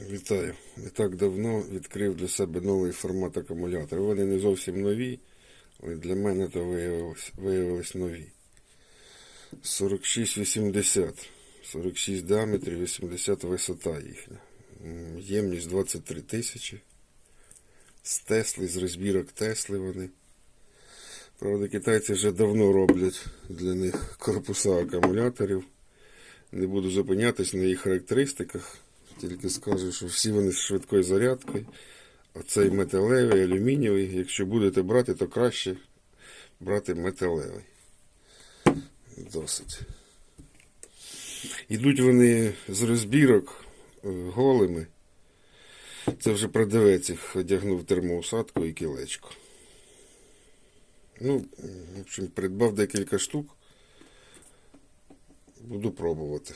Вітаю. Не так давно відкрив для себе новий формат акумулятора. Вони не зовсім нові, але для мене то виявилось, виявилось нові. 4680. 46 діаметрів, 80 висота їхня. Ємність 23 тисячі. З Тесли, з розбірок Тесли вони. Правда, китайці вже давно роблять для них корпуса акумуляторів. Не буду зупинятись на їх характеристиках. Тільки скажу, що всі вони з швидкою зарядкою. Оцей металевий, алюмінієвий. Якщо будете брати, то краще брати металевий. Досить. Ідуть вони з розбірок е, голими. Це вже продавець їх одягнув термоусадку і кілечко. Ну, в общем, придбав декілька штук. Буду пробувати.